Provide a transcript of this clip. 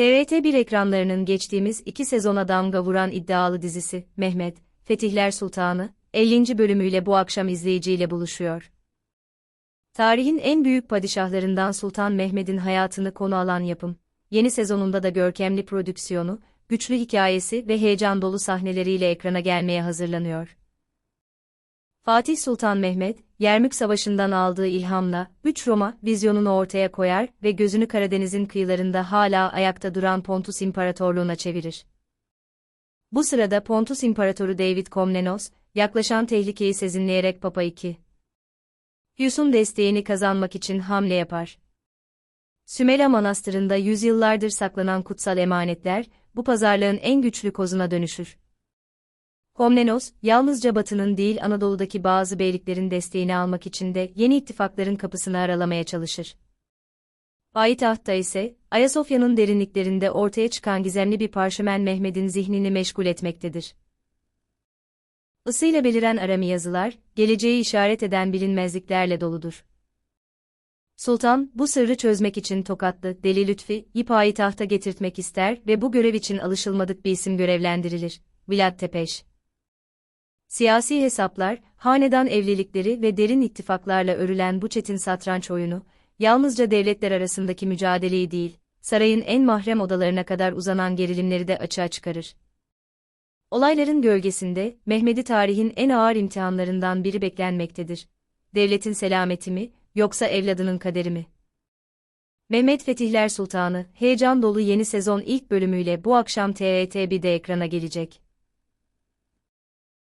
TRT1 ekranlarının geçtiğimiz iki sezona damga vuran iddialı dizisi, Mehmet, Fetihler Sultanı, 50. bölümüyle bu akşam izleyiciyle buluşuyor. Tarihin en büyük padişahlarından Sultan Mehmet'in hayatını konu alan yapım, yeni sezonunda da görkemli prodüksiyonu, güçlü hikayesi ve heyecan dolu sahneleriyle ekrana gelmeye hazırlanıyor. Fatih Sultan Mehmet, Yermük Savaşı'ndan aldığı ilhamla, 3 Roma vizyonunu ortaya koyar ve gözünü Karadeniz'in kıyılarında hala ayakta duran Pontus İmparatorluğu'na çevirir. Bu sırada Pontus İmparatoru David Komnenos, yaklaşan tehlikeyi sezinleyerek Papa II. Pius'un desteğini kazanmak için hamle yapar. Sümela Manastırı'nda yüzyıllardır saklanan kutsal emanetler, bu pazarlığın en güçlü kozuna dönüşür. Komnenos, yalnızca Batı'nın değil Anadolu'daki bazı beyliklerin desteğini almak için de yeni ittifakların kapısını aralamaya çalışır. Payitahtta ise, Ayasofya'nın derinliklerinde ortaya çıkan gizemli bir parşömen Mehmet'in zihnini meşgul etmektedir. Isıyla beliren arami yazılar, geleceği işaret eden bilinmezliklerle doludur. Sultan, bu sırrı çözmek için tokatlı, Deli Lütfi, payitahta getirtmek ister ve bu görev için alışılmadık bir isim görevlendirilir, Vlad Tepeş. Siyasi hesaplar, hanedan evlilikleri ve derin ittifaklarla örülen bu çetin satranç oyunu, yalnızca devletler arasındaki mücadeleyi değil, sarayın en mahrem odalarına kadar uzanan gerilimleri de açığa çıkarır. Olayların gölgesinde, Mehmet'i tarihin en ağır imtihanlarından biri beklenmektedir. Devletin selameti mi, yoksa evladının kaderi mi? Mehmet Fetihler Sultanı, heyecan dolu yeni sezon ilk bölümüyle bu akşam TRT1'de ekrana gelecek.